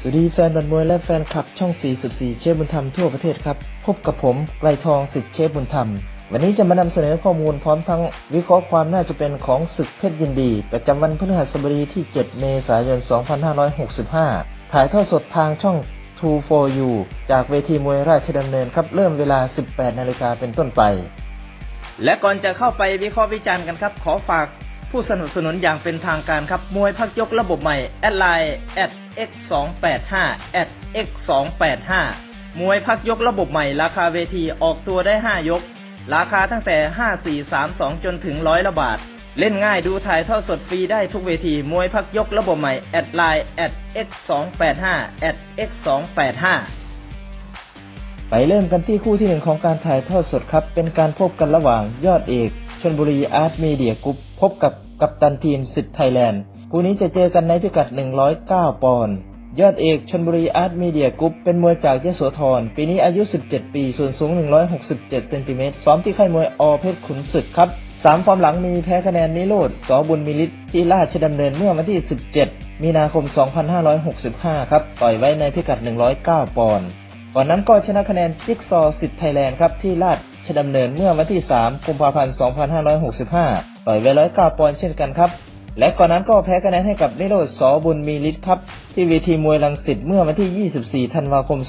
สวัสดีแฟนบันมวยและแฟนคลับช่อง 44 เชฟบุญธรรมทั่วประเทศครับ พบกับผมไกรทองสิทธิเชฟบุญธรรม วันนี้จะมานำเสนอข้อมูลพร้อมทั้งวิเคราะห์ความน่าจะเป็นของศึกเพชรยินดี ประจำวันพฤหัสบดีที่ 7 เมษายน 2565 ถ่ายทอดสดทางช่อง True for You จากเวทีมวยราชดำเนินครับ เริ่มเวลา 18 นาฬิกาเป็นต้นไป และก่อนจะเข้าไปวิเคราะห์วิจารณ์กันครับ ขอฝาก ผู้สนับสนุนอย่างเป็นทางการครับ มวยพักยกระบบใหม่ แอดไลน์ x 2 8 5 x 2 8 5มวยพักยกระบบใหม่ ราคาเวทีออกตัวได้ 5 ยก ราคาตั้งแต่ 5 4 3 2 จนถึงร้อยละบาท เล่นง่ายดูถ่ายทอดสดฟรีได้ทุกเวที มวยพักยกระบบใหม่ แอดไลน์ x 2 8 5 x 2 8 5ไปเริ่มกันที่คู่ที่หนึ่งของการถ่ายทอดสดครับ เป็นการพบกันระหว่างยอดเอก ชนบุรีอาร์ตมีเดียกรุ๊ปพบกับกัปตันทีมสิทธิ์ไทยแลนด์คู่นี้จะเจอกันในพิกัด 109 ปอนด์ยอดเอกชนบุรีอาร์ตมีเดียกรุ๊ปเป็นมวยจากยโสธรปีนี้อายุ 17 ปี ส่วนสูง 167 เซนติเมตรซ้อมที่ค่ายมวยอเพชรขุนศึกครับสามฟอร์มหลังมีแพ้คะแนนนิโรธสอบุญมิลิตที่ราชดำเนินเมื่อวันที่ 17 มีนาคม 2565 ครับ ต่อยไว้ในพิกัด 109 ปอนด์ ก่อนนั้นก็ชนะคะแนนจิ๊กซอสิทธิ์ไทยแลนด์ครับที่ราดชดำเนินเมื่อวันที่ 3 กุมภาพันธ์ 2565 ต่อยไว้109ปอนด์เช่นกันครับ และก่อนนั้นก็แพ้คะแนนให้กับนิโรธสอบุญมีฤทธิ์ครับ ที่เวทีมวยลังสิตเมื่อวันที่ 24 ธันวาคม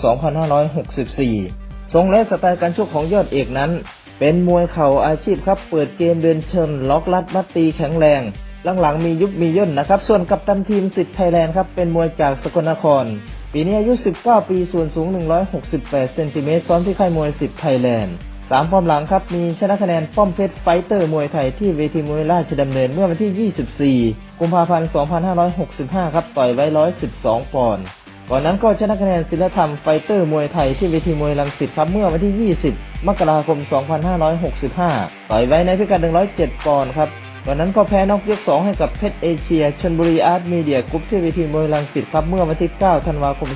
2564 ทรงและสไตล์การชกของยอดเอกนั้น เป็นมวยเข่าอาชีพครับ เปิดเกมเดินเชิงล็อกลัดมัดตีแข็งแรงหลังๆมียุบมีย่นนะครับ ส่วนกัปตันทีมสิทธิ์ไทยแลนด์ครับเป็นมวยจากสกลนคร ปีนี้อายุ 19 ปี ส่วนสูง 168 เซนติเมตรซ้อมที่ค่ายมวยสิทธิ์ไทยแลนด์สามฟอร์มหลังครับ มีชนะคะแนนป้อมเพชรไฟเตอร์มวยไทยที่เวทีมวยราชดำเนินเมื่อวันที่ 24 กุมภาพันธ์ 2565 ครับ ต่อยไว้ 112 ปอนด์ก่อนนั้นก็ชนะคะแนนศิลธรรมไฟเตอร์มวยไทยที่เวทีมวยลังสิตครับเมื่อวันที่ 20 มกราคม 2565 ต่อยไว้ในพิกัด 107 ปอนด์ครับ ก่อนนั้นก็แพ้นอกยก2ให้กับเพชรเอเชียชนบุรีอาร์ตมีเดียกรุ๊ปที่เวทีมวยลังสิตครับเมื่อวันที่ 9 ธันวาคม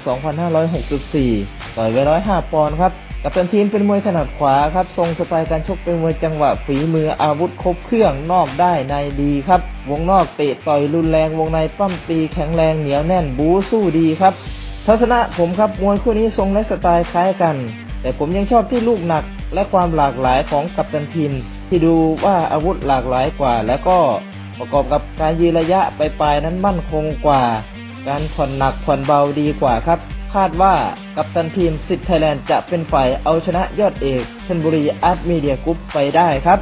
2564 ต่อยไว้105 ปอนด์ครับ กับตันทีมเป็นมวยถนัดขวาครับ ทรงสไตล์การชกเป็นมวยจังหวะฝีมืออาวุธครบเครื่องนอกได้ในดีครับ วงนอกเตะต่อยรุนแรงวงในปั้มตีแข็งแรงเหนียวแน่นบู๊สู้ดีครับทัศนะผมครับมวยคู่นี้ทรงและสไตล์คล้ายกัน แต่ผมยังชอบที่ลูกหนักและความหลากหลายของกัปตันทีม ที่ดูว่าอาวุธหลากหลายกว่า แล้วก็ประกอบกับการยืนระยะปลายๆนั้นมั่นคงกว่า การผ่อนหนักผ่อนเบาดีกว่าครับ คาดว่ากัปตันทีมสิทธิ์ไทยแลนด์จะเป็นฝ่ายเอาชนะยอดเอกชนบุรีอาร์ตมีเดียกรุ๊ปไปได้ครับ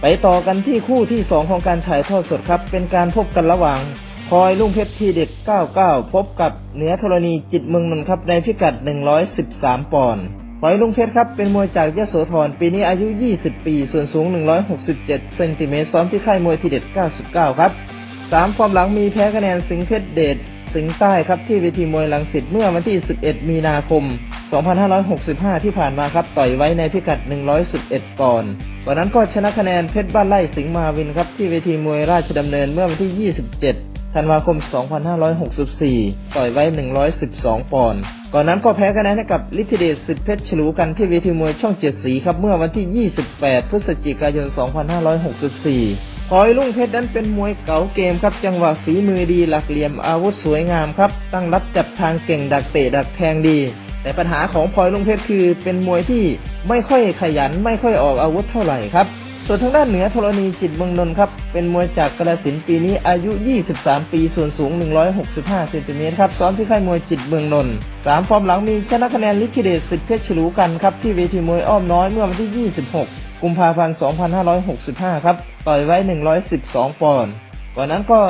ไปต่อกันที่คู่ที่ 2 ของการถ่ายทอดสดครับ เป็นการพบกันระหว่างพลอยลุงเพชรทีเด็ด 99 พบกับเหนือธรณีจิตเมืองนนท์ครับในพิกัด 113 ปอนด์ พลอยลุงเพชรครับ เป็นมวยจากยะโสธร ปีนี้อายุ 20 ปี ส่วนสูง 167 เซนติเมตร ซ้อมที่ค่ายมวยทีเด็ด 99 ครับสามฟอร์มหลังมีแพ้คะแนนสิงห์เพชรเดช สิงใต้ครับที่เวทีมวยลังสิตเมื่อวันที่ 11 มีนาคม 2565 ที่ผ่านมาครับ ต่อยไว้ในพิกัด 111ปอนด์วันนั้นก็ชนะคะแนนเพชรบ้านไร่สิงห์มาวินครับที่เวทีมวยราชดำเนินเมื่อวันที่ 27 ธันวาคม 2564 ต่อยไว้ 112 ปอนด์ ก่อนนั้นก็แพ้คะแนนให้กับลิทธิเดชสิทธิเพชรฉลูกันที่เวทีมวยช่องเจ็ดสีครับเมื่อวันที่ 28 พฤศจิกายน 2564 พลอยลุงเพชรนั้นเป็นมวยเก๋าเกมครับจังหวะฝีมือดีหลักเหลี่ยมอาวุธสวยงามครับ ตั้งรับจับทางเก่งดักเตะดักแทงดี แต่ปัญหาของพลอยลุงเพชรคือเป็นมวยที่ไม่ค่อยขยันไม่ค่อยออกอาวุธเท่าไหร่ครับ ส่วนทางด้านเหนือธรณีจิตเมืองนนท์ครับ เป็นมวยจากกระสินปีนี้อายุ 23 ปี ส่วนสูง 165เซนติเมตรครับ ซ้อมที่ค่ายมวยจิตเมืองนนท์สามฟอร์มหลังมีชนะคะแนนลิขิเดชสิทธิเพชรฉลูกันครับ ที่เวทีมวยอ้อมน้อยเมื่อวันที่ 26 กุมภาพันธ์ 2565 ครับ ต่อยไว้ 112 ปอนด์ วันนั้นก็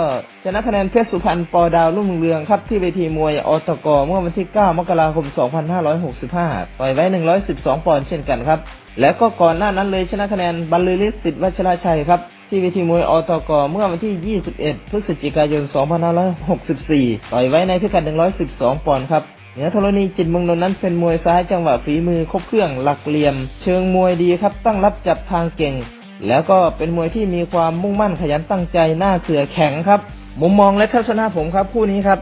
ชนะคะแนนเพชรสุพรรณปอดาวรุ่งเรืองครับที่เวทีมวยอตกเมื่อวันที่ 9 มกราคม 2565 ต่อยไว้ 112 ปอนด์เช่นกันครับ แล้วก็ก่อนหน้านั้นเลยชนะคะแนนบรรลือฤทธิ์สิทธิ์วัชราชัยครับที่เวทีมวยอตกเมื่อวันที่ 21 พฤศจิกายน 2564 ต่อยไว้ในพิกัด 112 ปอนด์ครับเหนือธรณีจิตเมืองนนท์นั้นเป็นมวยซ้ายจังหวะฝีมือครบเครื่องหลักเหลี่ยม เชิงมวยดีครับตั้งรับจับทางเก่ง แล้วก็เป็นมวยที่มีความมุ่งมั่นขยันตั้งใจหน้าเสือแข็งครับ มุมมองและทัศนะผมครับคู่นี้ครับ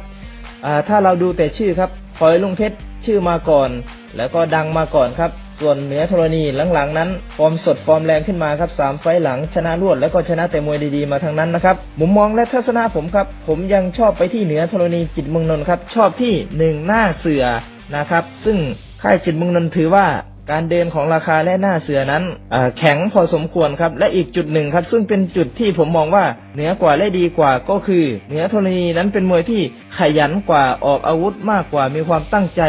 ถ้าเราดูแต่ชื่อครับพลอยลุงเพชรชื่อมาก่อน แล้วก็ดังมาก่อนครับ ส่วนเหนือธรณีหลังๆ นั้น ฟอร์มสดฟอร์มแรงขึ้นมาครับสามไฟหลังชนะรวดแล้วก็ชนะแต่มวยดีๆมาทั้งนั้นนะครับมุมมองและทัศนะผมครับ ผมยังชอบไปที่เหนือธรณีจิตเมืองนนท์ครับ ชอบที่หนึ่งหน้าเสือนะครับ ซึ่งค่ายจิตเมืองนนท์ถือว่า การเดินของราคาและหน้าเสือนั้นแข็งพอสมควรครับ และอีกจุดหนึ่งครับ ซึ่งเป็นจุดที่ผมมองว่าเหนือกว่าและดีกว่าก็คือเหนือธรณีนั้นเป็นมวยที่ขยันกว่าออกอาวุธมากกว่ามีความตั้งใจ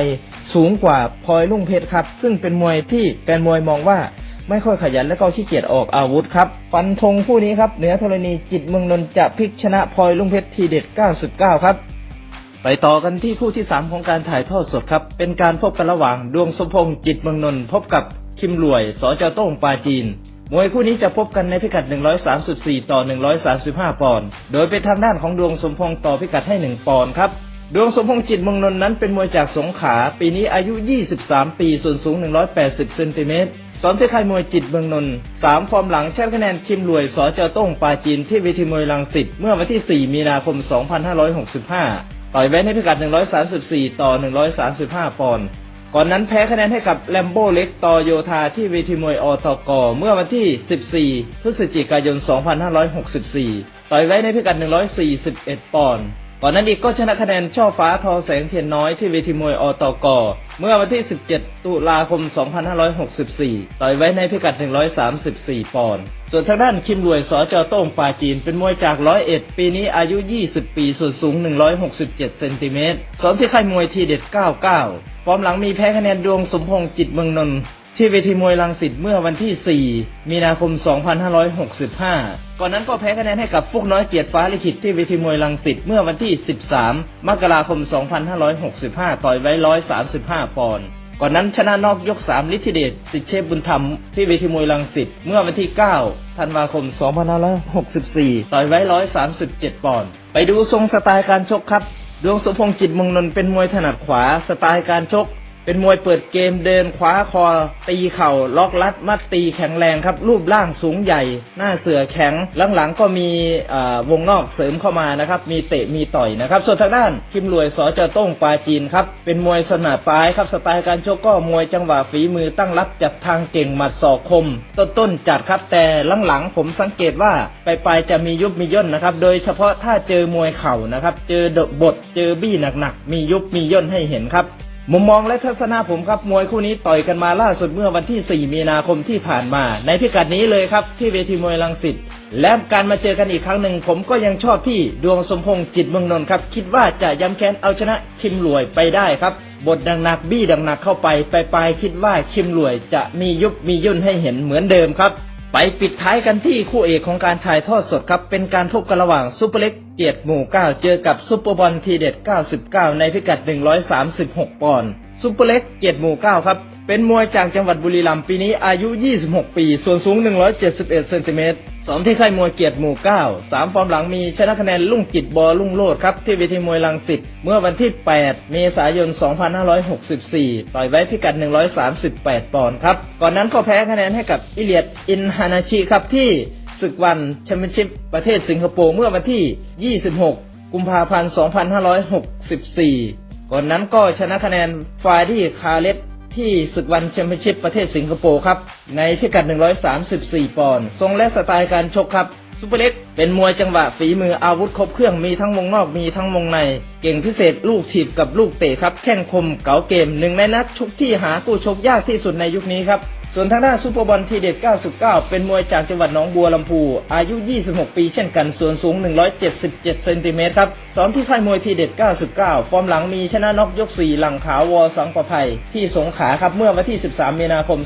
สูงกว่าพลอยลุ่งเพชรครับ ซึ่งเป็นมวยที่แฟนมวยมองว่าไม่ค่อยขยันและก็ขี้เกียจออกอาวุธครับ ฟันธงคู่นี้ครับเหนือธรณีจิตเมืองนนท์จะพลิกชนะพลอยลุ่งเพชรทีเด็ด 99 ครับ ไปต่อกันที่คู่ที่ 3 ของการถ่ายทอดสดครับ เป็นการพบกันระหว่างดวงสมพงษ์จิตเมืองนนท์พบกับคิมรวยสอเจ้าโต้งปาจีน มวยคู่นี้จะพบกันในพิกัด 134 ต่อ 135 ปอนด์ โดยเป็นทางด้านของดวงสมพงษ์ต่อพิกัดให้ 1 ปอนด์ครับ ดวงสมพงษ์จิตเมืองนนท์นั้นเป็นมวยจากสงขลาปีนี้อายุ 23 ปีส่วนสูง 180 เซนติเมตรสอนที่ค่ายมวยจิตเมืองนนท์สามฟอร์มหลังแชมป์คะแนนคิมรวยสอเจ้าโต้งปาจีนที่เวทีมวยลังสิตเมื่อวันที่ 4 มีนาคม 2565 ต่อยแว้ให้พิกัด 134 ต่อ 135 ปอนด์ ก่อนนั้นแพ้คะแนนให้กับแลมโบเล็กต่อโยธาที่เวทีมวยอตก เมื่อวันที่ 14 พฤศจิกายน 2564 ต่อยไว้ในพิกัด 141 ปอนด์ ก่อนนั้นอีกก็ชนะคะแนนช่อฟ้าทอแสงเทียนน้อยที่เวทีมวยอตก เมื่อวันที่ 17 ตุลาคม 2564 ต่อยไว้ในพิกัด 134 ปอนด์ ส่วนทางด้านคิมรวยสอจอโต้งปาจีนเป็นมวยจากร้อยเอ็ดปีนี้อายุ 20 ปีส่วนสูง 167 เซนติเมตรสอนที่ค่ายมวยทีเด็ด 99 ฟอร์มหลังมีแพ้คะแนนดวงสมพงษ์จิตเมืองนนท์ ที่เวทีมวยลังสิตเมื่อวันที่ 4 มีนาคม 2565 ก่อนนั้นก็แพ้คะแนนให้กับฟุกน้อยเกียรติฟ้าลิขิตที่เวทีมวยลังสิตเมื่อวันที่ 13 มกราคม 2565 ต่อยไว้ 135 ปอนด์ ก่อนนั้นชนะนอกยก 3 ลิทิเดชสิทธิเชฟบุญธรรมที่เวทีมวยลังสิตเมื่อวันที่ 9 ธันวาคม 2564 ต่อยไว้ 137 ปอนด์ ไปดูทรงสไตล์การชกครับ ดวงสมพงษ์จิตมงนนท์เป็นมวยถนัดขวา สไตล์การชก เป็นมวยเปิดเกมเดินคว้าคอ ตีเข่าล็อกลัด มัดตีแข็งแรงครับ รูปร่างสูงใหญ่ หน้าเสือแข็ง หลังๆก็มีอ่าวงนอกเสริมเข้ามานะครับ มีเตะมีต่อยนะครับ ส่วนทางด้านคิมรวยสอเจาต้งปาจีนครับ เป็นมวยสนาปลายครับ สไตล์การชกก็มวยจังหวะฝีมือตั้งรับจับทางเก่งหมัดศอกคม ต้นๆจัดครับ แต่หลังๆผมสังเกตว่าปลายๆจะมียุบมีย่นนะครับ โดยเฉพาะถ้าเจอมวยเข่านะครับ เจอบทเจอบี้หนักๆ มียุบมีย่นให้เห็นครับ มุมมองและทัศนะผมครับมวยคู่นี้ต่อยกันมาล่าสุดเมื่อวันที่ 4 มีนาคมที่ผ่านมา ในพิกัดนี้เลยครับที่เวทีมวยลังสิตและการมาเจอกันอีกครั้งหนึ่ง ผมก็ยังชอบที่ดวงสมพงษ์จิตเมืองนนท์ครับ คิดว่าจะย้ำแค้นเอาชนะคิมรวยไปได้ครับ บทดังหนักบี้ดังหนักเข้าไปไปลายคิดว่าคิมรวยจะมียุบมียุ่นให้เห็นเหมือนเดิมครับ ไปปิดท้ายกันที่คู่เอกของการถ่ายทอดสดครับเป็นการพบกันระหว่างซุปเปอร์เล็ก เกียรติหมู่ 9 เจอกับซุปเปอร์บอลทีเด็ด 99 ในพิกัด 136 ปอนด์ซุปเปอร์เล็กเกียรติหมู่ 9 ครับ เป็นมวยจากจังหวัดบุรีรัมย์ปีนี้อายุ 26 ปี ส่วนสูง 171 เซนติเมตรสอนที่ค่ายมวยเกียรติหมู่9สามฟอร์มหลังมีชนะคะแนนลุ่งจิตบอลุ่งโลดครับ ที่เวทีมวยลังสิตเมื่อวันที่ 8 เมษายน 2564 ต่อยไว้พิกัด 138 ปอนด์ครับ ก่อนนั้นก็แพ้คะแนนให้กับอิเลียดอินฮานาชิครับที่ ศึกวันแชมเปี้ยนชิพประเทศสิงคโปร์เมื่อวันที่ 26 กุมภาพันธ์ 2564 ก่อนนั้นก็ชนะคะแนนฟาดี้คาเลตที่ศึกวันแชมเปี้ยนชิพประเทศสิงคโปร์ครับ ในพิกัด 134 ปอนด์ทรงและสไตล์การชกครับซูเปอร์เล็กเป็นมวยจังหวะฝีมืออาวุธครบเครื่องมีทั้งวงนอกมีทั้งวงใน เก่งพิเศษลูกถีบกับลูกเตะครับ แข้งคมเก๋าเกมหนึ่งในนักชกที่หาคู่ชกยากที่สุดในยุคนี้ครับ ส่วนทางด้านซูเปอร์บอลทีเด็ด 99 เป็นมวยจากจังหวัดหนองบัวลำพู อายุ 26 ปีเช่นกัน ส่วนสูง 177 เซนติเมตรครับ สอนที่ค่ายมวยทีเด็ด 99 ฟอร์มหลังมีชนะน็อกยก 4 หลังขาววอสังประภัย ที่สงขาครับ เมื่อวันที่ 13 มีนาคม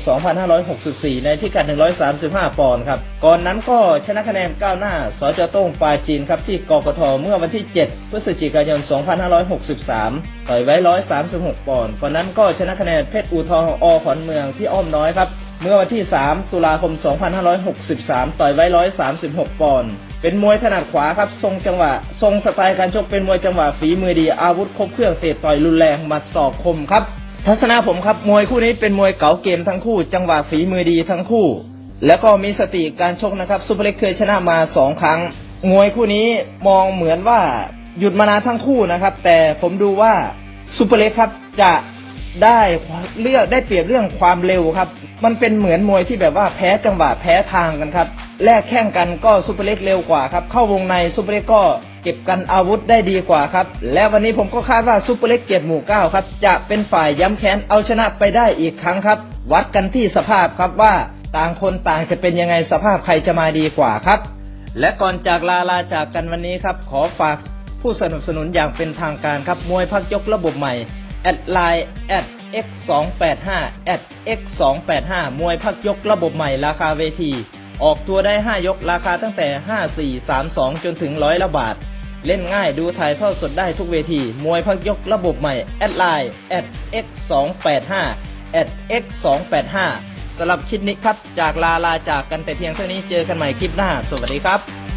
2564 ในพิกัด 135 ปอนด์ครับ ก่อนนั้นก็ชนะคะแนนก้าวหน้า สจโต้งปาจีนครับที่กกท เมื่อวันที่ 7 พฤศจิกายน 2563 ต่อยไว้ 136 ปอนด์ก่อนนั้นก็ชนะคะแนนเพชรอูทองอขอนเมืองที่อ้อมน้อยครับ เมื่อวันที่ 3 ตุลาคม 2563 ต่อยไว้ 136 ปอนด์เป็นมวยถนัดขวาครับ ทรงจังหวะ ทรงสไตล์การชกเป็นมวยจังหวะฝีมือดี อาวุธครบเครื่องเตะต่อยรุนแรงหมัดศอกคมครับ ทัศนะผมครับ มวยคู่นี้เป็นมวยเก๋าเกมทั้งคู่ จังหวะฝีมือดีทั้งคู่ แล้วก็มีสติการชกนะครับซูเปอร์เล็กเคยชนะมา 2 ครั้ง มวยคู่นี้มองเหมือนว่า หยุดมานานทั้งคู่นะครับ แต่ผมดูว่าซูเปอร์เล็กครับจะได้เลือกได้เปรียบเรื่องความเร็วครับ มันเป็นเหมือนมวยที่แบบว่าแพ้จังหวะแพ้ทางกันครับแลกแข่งกันก็ซูเปอร์เล็กเร็วกว่าครับ เข้าวงในซูเปอร์เล็กก็เก็บกันอาวุธได้ดีกว่าครับ และวันนี้ผมก็คาดว่าซูเปอร์เล็กเกียรติหมู่เก้าครับ จะเป็นฝ่ายย้ำแค้นเอาชนะไปได้อีกครั้งครับ วัดกันที่สภาพครับว่าต่างคนต่างจะเป็นยังไงสภาพใครจะมาดีกว่าครับ และก่อนจากลาลาจากกันวันนี้ครับ ขอฝาก ผู้สนับสนุนอย่างเป็นทางการครับมวยพักยกระบบใหม่แอดไลน์แอด x 2 8 5แอด x 2 8 5มวยพักยกระบบใหม่ราคาเวที ออกตัวได้ 5 ยกราคาตั้งแต่ 5 4 3 2 จนถึงร้อยละบาท เล่นง่ายดูถ่ายทอดสดได้ทุกเวที มวยพักยกระบบใหม่แอดไลน์แอด x 2 8 5แอด x 2 8 5สำหรับคลิปนี้ครับ จากลาลาจากกันแต่เพียงเท่านี้เจอกันใหม่คลิปหน้า สวัสดีครับ